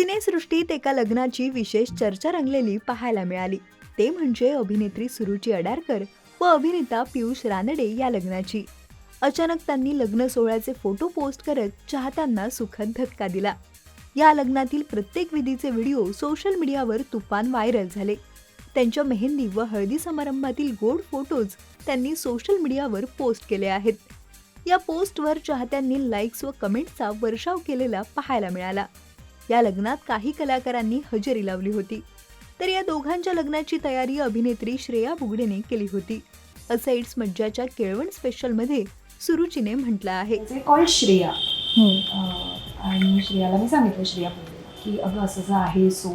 सिनेसृष्टीत एका लग्नाची विशेष चर्चा रंगलेली पाहायला मिळाली. ते म्हणजे अभिनेत्री सुरुची अडारकर व अभिनेता पियुष रानडे या लग्नाची. अचानक त्यांनी लग्न सोहळ्याचे फोटो पोस्ट करत चाहत्यांना सुखद धक्का दिला. या लग्नातील प्रत्येक विधीचे व्हिडिओ सोशल मीडियावर तुफान व्हायरल झाले. त्यांच्या मेहंदी व हळदी समारंभातील गोड फोटोज त्यांनी सोशल मीडियावर पोस्ट केले आहेत. या पोस्टवर चाहत्यांनी लाईक्स व कमेंट्सचा वर्षाव केलेला पाहायला मिळाला. या लग्नात काही कलाकारांनी हजेरी लावली होती. तर या दोघांच्या लग्नाची तयारी अभिनेत्री श्रेया बुगडेने केली होती. असं इट्स मज्जाच्या केळवण स्पेशलमध्ये सुरुचीने म्हटलं आहे. कॉल श्रेया. अं, आणि श्रेयाला मी सांगितलं श्रेया की अगं असं असं आहे सो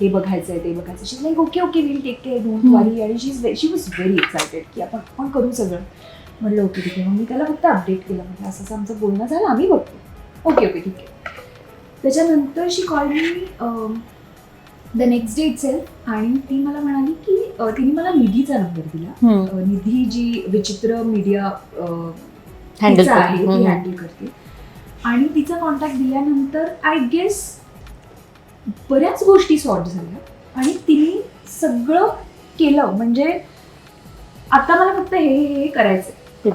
हे बघायचं आहे ते बघायचं she like okay okay will take care don't. Worry आणि she she was very excited की आपण आपण करू सगळं. म्हटलं ओके ठीक आहे. मग मी त्याला फक्त अपडेट केलं. म्हटलं असं असं आमचं बोलणं झालं आम्ही बघतो. ओके ओके ठीक आहे. त्याच्यानंतर she call me the next day itself आणि ती मला म्हणाली की तिने मला निधीचा नंबर दिला. निधी जी विचित्र मीडिया तिचा आहे ती हँडल करते. आणि तिचा कॉन्टॅक्ट दिल्यानंतर आय गेस बऱ्याच गोष्टी सॉर्ट झाल्या. आणि तिने सगळं केलं. म्हणजे आता मला फक्त हे हे करायचं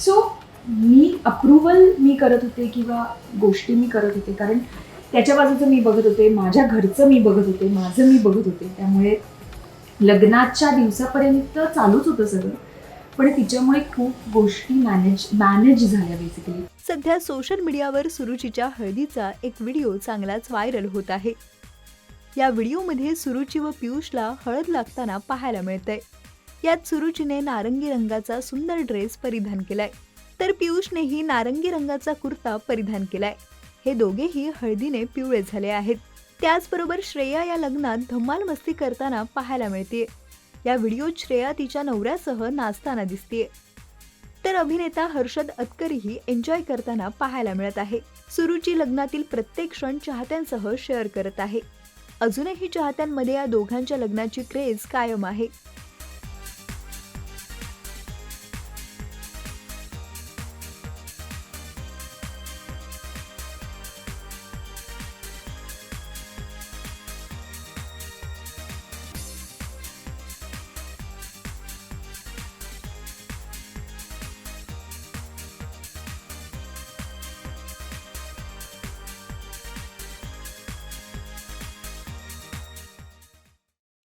सो मी अप्रुव्हल मी करत होते किंवा गोष्टी मी करत होते? कारण त्याच्या बाजूचं मी बघत होते माझ्या घरचं मी बघत होते माझं मी बघत होते. त्यामुळे लग्नाच्या दिवसापर्यंत चालूच होतं सगळं. पण तिच्यामुळे खूप गोष्टी मॅनेज मॅनेज झाल्या बेसिकली सध्या सोशल मीडियावर सुरुचीच्या हळदीचा एक व्हिडिओ चांगलाच व्हायरल होत आहे. या व्हिडिओमध्ये सुरुची व पियुषला हळद लागताना पाहायला मिळतंय. यात सुरुचीने नारंगी रंगाचा सुंदर ड्रेस परिधान केलाय. तर पियुषनेही नारंगी रंगाचा कुर्ता परिधान केलाय. हे दोघेही हळदीने पिवळे झाले आहेत. त्याचबरोबर श्रेया या लग्नात धमाल मस्ती करताना पाहायला मिळते या व्हिडिओत श्रेया तिच्या नवऱ्यासह नाचताना दिसतेय. तर अभिनेता हर्षद अतकरीही एन्जॉय करताना पाहायला मिळत आहे. सुरुची लग्नातील प्रत्येक क्षण चाहत्यांसह शेअर करत आहे. अजूनही चाहत्यांमध्ये या दोघांच्या लग्नाची क्रेज कायम आहे.